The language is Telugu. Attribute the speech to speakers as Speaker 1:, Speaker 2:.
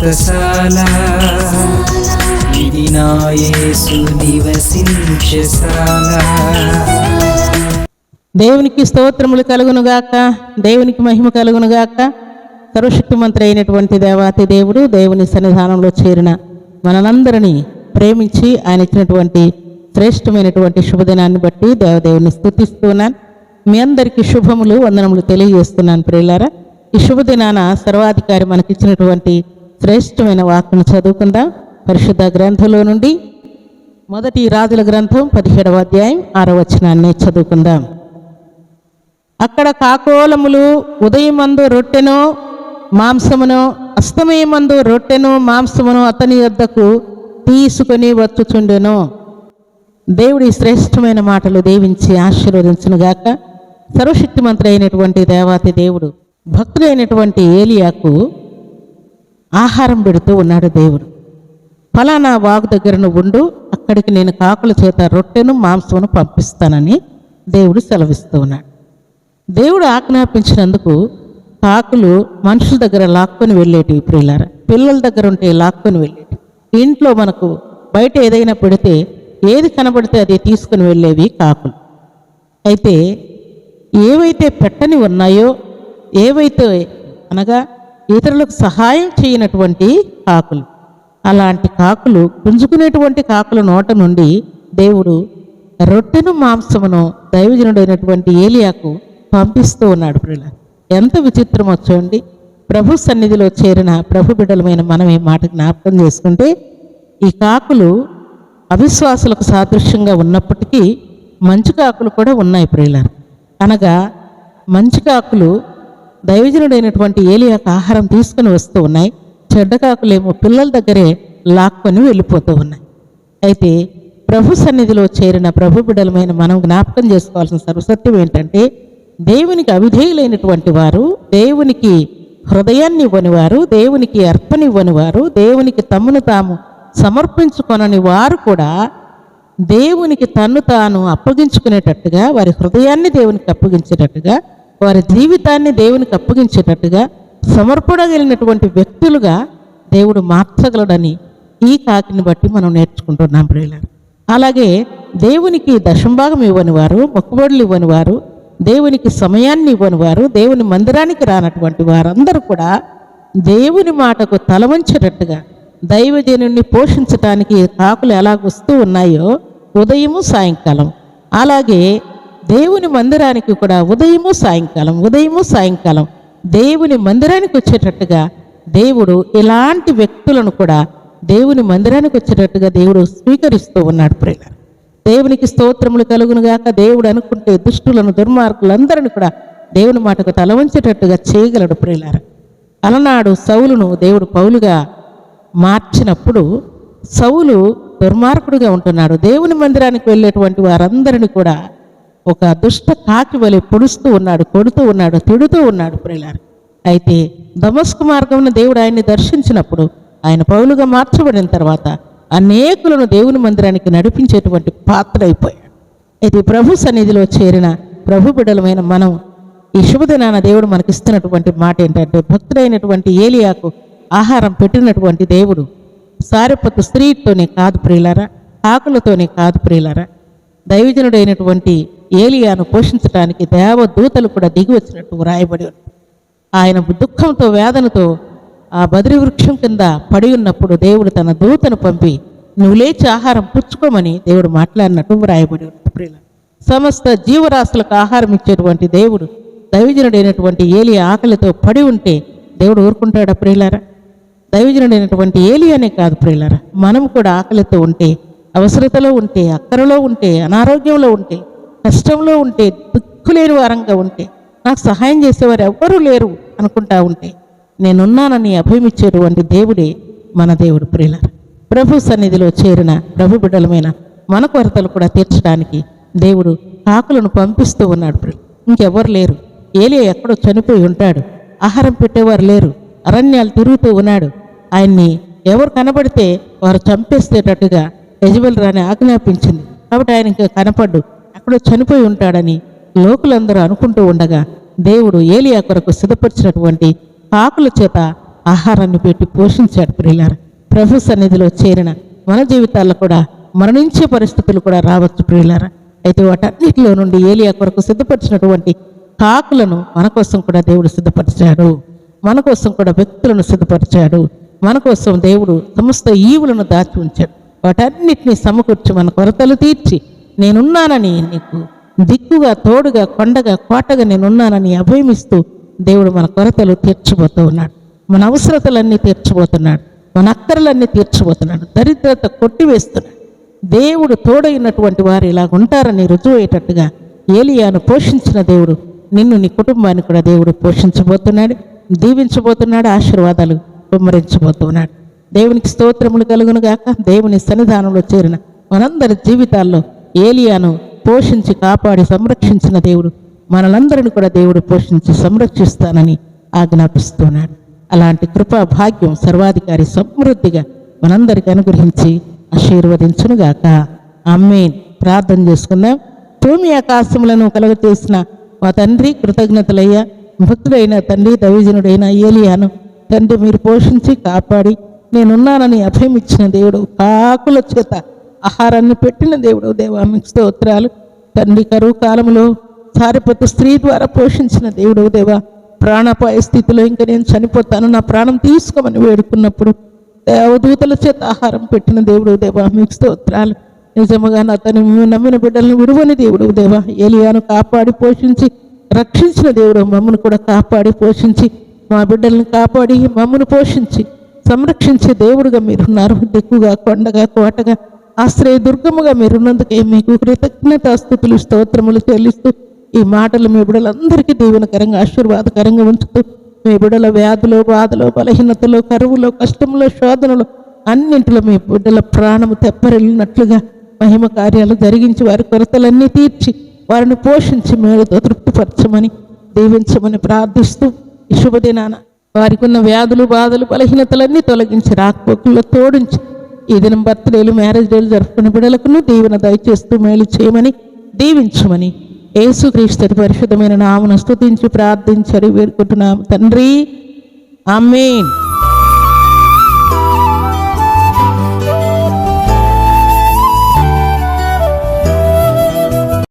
Speaker 1: వ్రతశాల ఇది నా యేసు నివసించశాల
Speaker 2: దేవునికి స్తోత్రములు కలుగునుగాక దేవునికి మహిమ కలుగునుగాక సర్వశక్తిమంత్రి అయినటువంటి దేవాతి దేవుడు దేవుని సన్నిధానంలో చేరిన మనలందరినీ ప్రేమించి ఆయన ఇచ్చినటువంటి శ్రేష్టమైనటువంటి శుభదినాన్ని బట్టి దేవదేవుని స్థుతిస్తున్నాను మీ అందరికీ శుభములు వందనములు తెలియజేస్తున్నాను ప్రియులారా. ఈ శుభదినాన సర్వాధికారి మనకిచ్చినటువంటి శ్రేష్టమైన వాక్యను చదువుకుందాం. పరిశుద్ధ గ్రంథంలో నుండి మొదటి రాజుల గ్రంథం పదిహేడవ అధ్యాయం ఆరవచనాన్ని చదువుకుందాం. అక్కడ కాకోలములు ఉదయమందు రొట్టెను మాంసమును అస్తమయమందు రొట్టెను మాంసమును అతని వద్దకు తీసుకొని వచ్చుచుండెను. దేవుడి శ్రేష్టమైన మాటలు దేవించి ఆశీర్వదించునుగాక. సర్వశక్తిమంతుడు అయినటువంటి దేవాతి దేవుడు భక్తుడైనటువంటి ఏలియాకు ఆహారం పెడుతూ ఉన్నాడు దేవుడు. ఫలానా వాగు దగ్గర నువ్వు ఉండు అక్కడికి నేను కాకుల చేత రొట్టెను మాంసమును పంపిస్తానని దేవుడు సెలవిస్తూ ఉన్నాడు. దేవుడు ఆజ్ఞాపించినందుకు కాకులు మనుషుల దగ్గర లాక్కొని వెళ్ళేటివి ప్రియులార. పిల్లల దగ్గర ఉంటే లాక్కొని వెళ్ళేటి. ఇంట్లో మనకు బయట ఏదైనా పెడితే ఏది కనబడితే అది తీసుకుని వెళ్ళేవి కాకులు. అయితే ఏవైతే పెట్టని ఉన్నాయో ఏవైతే అనగా ఇతరులకు సహాయం చేయనటువంటి కాకులు. అలాంటి కాకులు పుంజుకునేటువంటి కాకుల నోట నుండి దేవుడు రొట్టెను మాంసమును దైవజనుడైనటువంటి ఏలియాకు పంపిస్తూ ఉన్నాడు ప్రియుల. ఎంత విచిత్రమో చూడండి. ప్రభు సన్నిధిలో చేరిన ప్రభు బిడ్డలమైన మనం ఈ మాట జ్ఞాపకం చేసుకుంటే ఈ కాకులు అవిశ్వాసులకు సాదృశ్యంగా ఉన్నప్పటికీ మంచు కాకులు కూడా ఉన్నాయి ప్రియుల. అనగా మంచు కాకులు దైవజనుడైనటువంటి ఏలియాకు ఆహారం తీసుకుని వస్తూ ఉన్నాయి. చెడ్డకాకులేమో పిల్లల దగ్గరే లాక్కొని వెళ్ళిపోతూ ఉన్నాయి. అయితే ప్రభు సన్నిధిలో చేరిన ప్రభు బిడలమైన మనం జ్ఞాపకం చేసుకోవాల్సిన సర్వసత్యం ఏంటంటే దేవునికి అవిధేయులైనటువంటి వారు దేవునికి హృదయాన్ని ఇవ్వని వారు దేవునికి అర్పణివ్వని వారు దేవునికి తమ్మును తాము సమర్పించుకొనని వారు కూడా దేవునికి తన్ను తాను అప్పగించుకునేటట్టుగా వారి హృదయాన్ని దేవునికి అప్పగించేటట్టుగా వారి జీవితాన్ని దేవునికి అప్పగించేటట్టుగా సమర్పడగలిగినటువంటి వ్యక్తులుగా దేవుడు మార్చగలడని ఈ కాకిని బట్టి మనం నేర్చుకుంటున్నాం ప్రియులారు. అలాగే దేవునికి దశంభాగం ఇవ్వని వారు మొక్కుబడులు ఇవ్వని వారు దేవునికి సమయాన్ని ఇవ్వని వారు దేవుని మందిరానికి రానటువంటి వారందరూ కూడా దేవుని మాటకు తలవంచేటట్టుగా దైవజనుణ్ణి పోషించటానికి కాకులు ఎలాగొస్తూ ఉన్నాయో ఉదయము సాయంకాలం. అలాగే దేవుని మందిరానికి కూడా ఉదయము సాయంకాలం ఉదయము సాయంకాలం దేవుని మందిరానికి వచ్చేటట్టుగా దేవుడు ఇలాంటి వ్యక్తులను కూడా దేవుని మందిరానికి వచ్చేటట్టుగా దేవుడు స్వీకరిస్తూ ఉన్నాడు ప్రేమ దేవునికి స్తోత్రములు కలుగునుగాక దేవుడు అనుకుంటే దుష్టులను దుర్మార్గులందరిని కూడా దేవుని మాటకు తలవంచేటట్టుగా చేయగలడు ప్రియులార. అలనాడు సౌలును దేవుడు పౌలుగా మార్చినప్పుడు సౌలు దుర్మార్గుడుగా ఉంటున్నాడు. దేవుని మందిరానికి వెళ్ళేటువంటి వారందరిని కూడా ఒక దుష్ట కాకి వలె పొడుస్తూ ఉన్నాడు కొడుతూ ఉన్నాడు తిడుతూ ఉన్నాడు ప్రిలారు అయితే దమస్కు మార్గంలో దేవుడు ఆయన్ని దర్శించినప్పుడు ఆయన పౌలుగా మార్చబడిన తర్వాత అనేకులను దేవుని మందిరానికి నడిపించేటువంటి పాత్ర అయిపోయాడు ఇది ప్రభు సన్నిధిలో చేరిన ప్రభు బిడలమైన మనం ఈ శుభదినాన దేవుడు మనకి ఇస్తున్నటువంటి మాట ఏంటంటే భక్తుడైనటువంటి ఏలియాకు ఆహారం పెట్టినటువంటి దేవుడు సారెపత్తు స్త్రీతోనే కాదు ప్రియులారా ఆకులతోనే కాదు ప్రియులారా. దైవజనుడైనటువంటి ఏలియాను పోషించడానికి దేవదూతలు కూడా దిగి వచ్చినట్టు వ్రాయబడి ఆయన దుఃఖంతో వేదనతో ఆ బదిరి వృక్షం కింద పడి ఉన్నప్పుడు దేవుడు తన దూతను పంపి నువ్వు లేచి ఆహారం పుచ్చుకోమని దేవుడు మాట్లాడినట్టు వ్రాయబడి ప్రియుల. సమస్త జీవరాశులకు ఆహారం ఇచ్చేటువంటి దేవుడు దైవజనుడైనటువంటి ఏలి ఆకలితో పడి ఉంటే దేవుడు ఊరుకుంటాడా ప్రియులారా? దైవజనుడైనటువంటి ఏలియానే కాదు ప్రియులారా మనం కూడా ఆకలితో ఉంటే అవసరతలో ఉంటే అక్కరలో ఉంటే అనారోగ్యంలో ఉంటే కష్టంలో ఉంటే దిక్కులేని వారంగా ఉంటే నాకు సహాయం చేసేవారు ఎవ్వరూ లేరు అనుకుంటా ఉంటే నేనున్నానని అభయమిచ్చేటువంటి దేవుడే మన దేవుడు ప్రియులారా. ప్రభు సన్నిధిలో చేరిన ప్రభు బిడ్డలమైన మన కొరతలు కూడా తీర్చడానికి దేవుడు కాకులను పంపిస్తూ ఉన్నాడు ప్రియులు ఇంకెవ్వరు లేరు. ఏలియా ఎక్కడో చనిపోయి ఉంటాడు. ఆహారం పెట్టేవారు లేరు. అరణ్యాలు తిరుగుతూ ఉన్నాడు. ఆయన్ని ఎవరు కనబడితే వారు చంపేసేటట్టుగా యజబెల్ రాని ఆజ్ఞాపించింది. కాబట్టి ఆయన ఇంకా కనపడ్డు. అక్కడ చనిపోయి ఉంటాడని లోకులందరూ అనుకుంటూ ఉండగా దేవుడు ఏలియా కొరకు సిద్ధపరిచినటువంటి కాకుల చేత ఆహారాన్ని పెట్టి పోషించాడు ప్రియులారు. ప్రభు సన్నిధిలో చేరిన మన జీవితాల్లో కూడా మరణించే పరిస్థితులు కూడా రావచ్చు ప్రియులారా. అయితే వాటన్నిటిలో నుండి ఏలియా కొరకు సిద్ధపరిచినటువంటి కాకులను మన కోసం కూడా దేవుడు సిద్ధపరిచాడు. మన కోసం కూడా వ్యక్తులను సిద్ధపరిచాడు. మన కోసం దేవుడు సమస్త ఈవులను దాచి ఉంచాడు. వాటన్నిటిని సమకూర్చి మన కొరతలు తీర్చి నేనున్నానని నీకు దిక్కుగా తోడుగా కొండగా కోటగా నేనున్నానని అభయమిస్తూ దేవుడు మన కొరతలు తీర్చిపోతున్నాడు ఉన్నాడు. మన అవసరతలన్నీ తీర్చిపోతున్నాడు. మన అక్కరలన్నీ తీర్చిపోతున్నాడు. దరిద్రత కొట్టివేస్తున్నాడు. దేవుడు తోడైనటువంటి వారు ఇలాగ ఉంటారని రుజువయ్యేటట్టుగా ఏలియాను పోషించిన దేవుడు నిన్ను నీ కుటుంబాన్ని కూడా దేవుడు పోషించబోతున్నాడు దీవించబోతున్నాడు ఆశీర్వాదాలు కుమ్మరించబోతున్నాడు. దేవునికి స్తోత్రములు కలుగును గాక. దేవుని సన్నిధానంలో చేరిన మనందరి జీవితాల్లో ఏలియాను పోషించి కాపాడి సంరక్షించిన దేవుడు. మనలందరిని కూడా దేవుడు పోషించి సంరక్షిస్తానని ఆజ్ఞాపిస్తున్నాడు. అలాంటి కృపా భాగ్యం సర్వాధికారి సమృద్ధిగా మనందరికి అనుగ్రహించి ఆశీర్వదించునుగాక అమ్మేన్ ప్రార్థన చేసుకుందాం. భూమి ఆకాశములను కలుగచేసిన మా తండ్రి కృతజ్ఞతలయ్యా. భక్తుడైన తండ్రి దవిజనుడైన ఏలియాను. తండ్రి మీరు పోషించి కాపాడి నేనున్నానని అభయమిచ్చిన దేవుడు కాకుల చేత ఆహారాన్ని పెట్టిన దేవుడు. దేవా స్తోత్రాలు. తండ్రి కరువు కాలంలో సారిపతి స్త్రీ ద్వారా పోషించిన దేవుడు దేవా. ప్రాణపాయ స్థితిలో ఇంకా నేను చనిపోతాను నా ప్రాణం తీసుకోమని వేడుకున్నప్పుడు దేవదూతల చేత ఆహారం పెట్టిన దేవుడు దేవా మీకు స్తోత్రాలు. నిజముగా నా తను నమ్మిన బిడ్డలను విడువని దేవుడు దేవా. ఏలియాను కాపాడి పోషించి రక్షించిన దేవుడు మమ్మను కూడా కాపాడి పోషించి మా బిడ్డల్ని కాపాడి మమ్మను పోషించి సంరక్షించే దేవుడుగా మీరున్నారు. దిక్కుగా కొండగా కోటగా ఆశ్రయ దుర్గముగా మీరున్నందుకే మీకు కృతజ్ఞతాస్థుతులు స్తోత్రములు చెల్లిస్తూ ఈ మాటలు మీ బిడలందరికీ దీవెనకరంగా ఆశీర్వాదకరంగా ఉంచుతూ మీ బిడల వ్యాధులు బాధలు బలహీనతలు కరువులో కష్టంలో శోధనలు అన్నింటిలో మీ బిడ్డల ప్రాణము తెప్పరిల్లినట్లుగా మహిమ కార్యాలు జరిగించి వారి కొరతలన్నీ తీర్చి వారిని పోషించి మేలుతో తృప్తిపరచమని దీవించమని ప్రార్థిస్తూ శుభదినాన వారికి ఉన్న వ్యాధులు బాధలు బలహీనతలన్నీ తొలగించి రాకపోకల్లో తోడించి. ఈ దినం బర్త్డేలు మ్యారేజ్ డేలు జరుపుకునే బిడలకును దీవెన దయచేస్తూ మేలు చేయమని దీవించమని ఏసుక్రీస్తు పరిశుద్ధమైన నామను స్తుతించి ప్రార్థించడి వేడుకుంటున్నాము తండ్రి ఆమేన్.